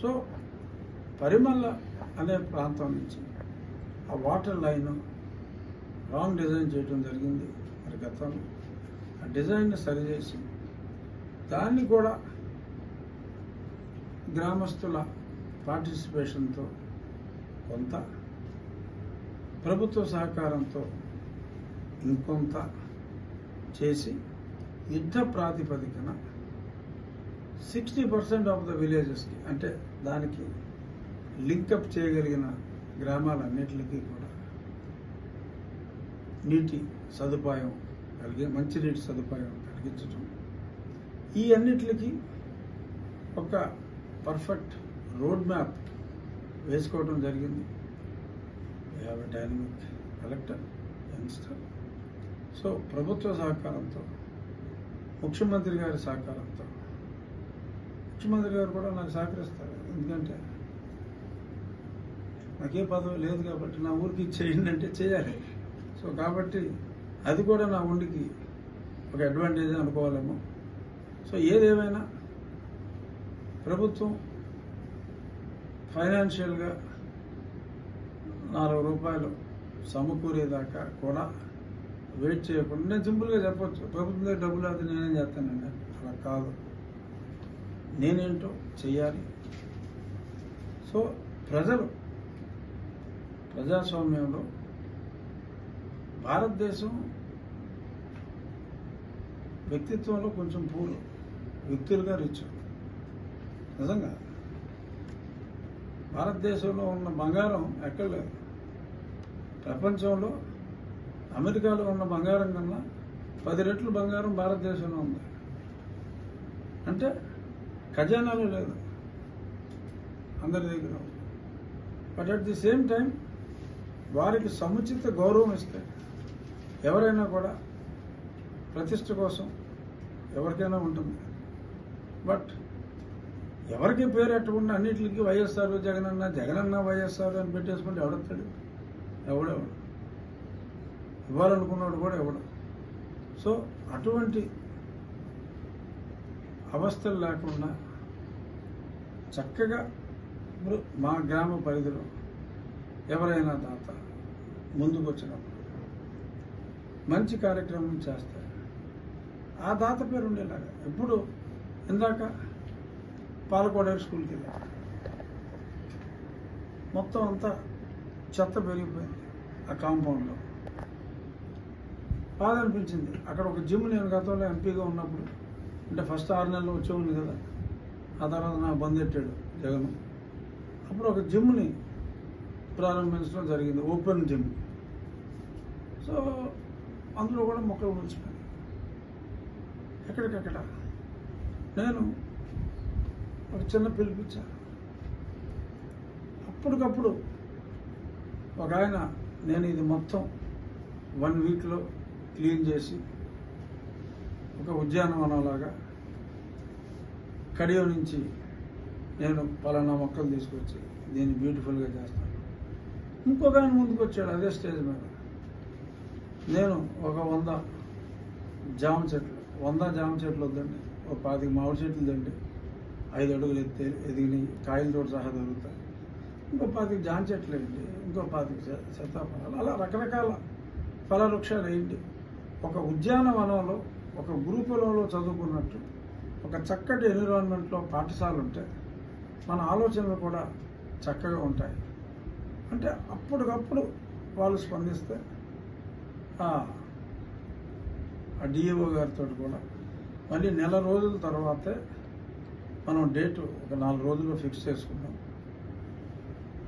So పరిమళ అనే ప్రాంతం నుంచి ఆ వాటర్ లైన్ రాంగ్ డిజైన్ చేయడం జరిగింది మరి గతంలో. ఆ డిజైన్ని సరిచేసి దాన్ని కూడా గ్రామస్తుల పార్టిసిపేషన్తో కొంత ప్రభుత్వ సహకారంతో ఇంకొంత చేసి యుద్ధ ప్రాతిపదికన సిక్స్టీ పర్సెంట్ ఆఫ్ ద విలేజెస్కి అంటే దానికి లింకప్ చేయగలిగిన గ్రామాలన్నిటికీ కూడా నీటి సదుపాయం కలిగి మంచినీటి సదుపాయం కలిగించటం. ఈ అన్నిటికి ఒక పర్ఫెక్ట్ రోడ్ మ్యాప్ వేసుకోవడం జరిగింది. Have dynamic collector youngster so ప్రభుత్వ సహకారంతో ముఖ్యమంత్రి గారి సహకారంతో ముఖ్యమంత్రి గారు కూడా నాకు సహకరిస్తారు. ఎందుకంటే నాకే పదవి లేదు కాబట్టి నా ఊరికి చేయండి అంటే చేయాలి. సో కాబట్టి అది కూడా నా ఉండికి ఒక అడ్వాంటేజ్ అనుకోవాలేమో. సో ఏదేమైనా ప్రభుత్వం ఫైనాన్షియల్గా నాలుగు రూపాయలు సమకూరేదాకా కూడా వెయిట్ చేయకుండా నేను సింపుల్గా చెప్పచ్చు. ప్రభుత్వం దగ్గర డబ్బులు అయితే నేనేం చేస్తానండి? అలా కాదు. నేనేంటో చేయాలి సో ప్రజలు ప్రజాస్వామ్యంలో భారతదేశం వ్యక్తిత్వంలో కొంచెం పూలు వ్యక్తులుగా రిచ్ నిజంగా. భారతదేశంలో ఉన్న బంగారం ఎక్కడ లేదు. ప్రపంచంలో అమెరికాలో ఉన్న బంగారం కన్నా పది రెట్లు బంగారం భారతదేశంలో ఉంది. అంటే ఖజానాలో లేదు. అందరి దగ్గర. But at the same time వారికి సముచిత గౌరవం ఇస్తే ఎవరైనా కూడా ప్రతిష్ట కోసం ఎవరికైనా ఉంటుంది. బట్ ఎవరికి పేరు ఎట్టకుండా అన్నిటికీ వైఎస్ఆర్ జగనన్న జగనన్న వైఎస్ఆర్ అని పెట్టేసుకుంటే ఎవడొస్తాడు ఎవడెవడు ఇవ్వాలనుకున్నాడు కూడా ఎవడు? సో అటువంటి అవస్థలు లేకుండా చక్కగా ఇప్పుడు మా గ్రామ పరిధిలో ఎవరైనా దాత ముందుకు వచ్చినప్పుడు మంచి కార్యక్రమం చేస్తారు. ఆ దాత పేరు ఉండేలాగా. ఇప్పుడు ఇందాక పాలకోడ స్కూల్కి వెళ్ళాను మొత్తం అంతా చెత్త పెరిగిపోయింది ఆ కాంపౌండ్లో. బాధ అనిపించింది. అక్కడ ఒక జిమ్ నేను గతంలో ఎంపీగా ఉన్నప్పుడు అంటే ఫస్ట్ ఆరు నెలలు వచ్చేవాడిని కదా. ఆ తర్వాత నా బంద్ పెట్టాడు జగన్. అప్పుడు ఒక జిమ్ని ప్రారంభించడం జరిగింది ఓపెన్ జిమ్. సో అందులో కూడా మొక్కలు ఉంచిపోయాయి ఎక్కడికక్కడ. నేను ఒక చిన్న పిలిపించాను అప్పటికప్పుడు ఒక ఆయన నేను ఇది మొత్తం వన్ వీక్లో క్లీన్ చేసి ఒక ఉద్యానవనంలాగా కడియం నుంచి నేను పలానా మొక్కలు తీసుకొచ్చి దీన్ని బ్యూటిఫుల్గా చేస్తాను. ఇంకొక ఆయన ముందుకు వచ్చాడు అదే స్టేజ్ మీద. నేను ఒక వంద జామ చెట్లు వంద జామ చెట్లు వద్దండి ఒక పాతిక మామిడి చెట్లు దండి ఐదు అడుగులు ఎత్తే ఎదిగినాయి కాయలతో సహా దొరుకుతాయి. ఇంకో పాతిక జామ చెట్లు వేయండి ఇంకో పాతిక శ- సీతాఫలాలు అలా రకరకాల ఫల వృక్షాలు వేయండి ఒక ఉద్యానవనంలో ఒక గురుకులంలో చదువుకున్నట్టు ఒక చక్కటి ఎన్విరాన్మెంట్లో పాఠశాల ఉంటే మన ఆలోచనలు కూడా చక్కగా ఉంటాయి. అంటే అప్పటికప్పుడు వాళ్ళు స్పందిస్తే ఆ ఆ డిఏఓ గారితో కూడా మళ్ళీ నెల రోజుల తర్వాతే మనం డేటు ఒక నాలుగు రోజుల్లో ఫిక్స్ చేసుకున్నాం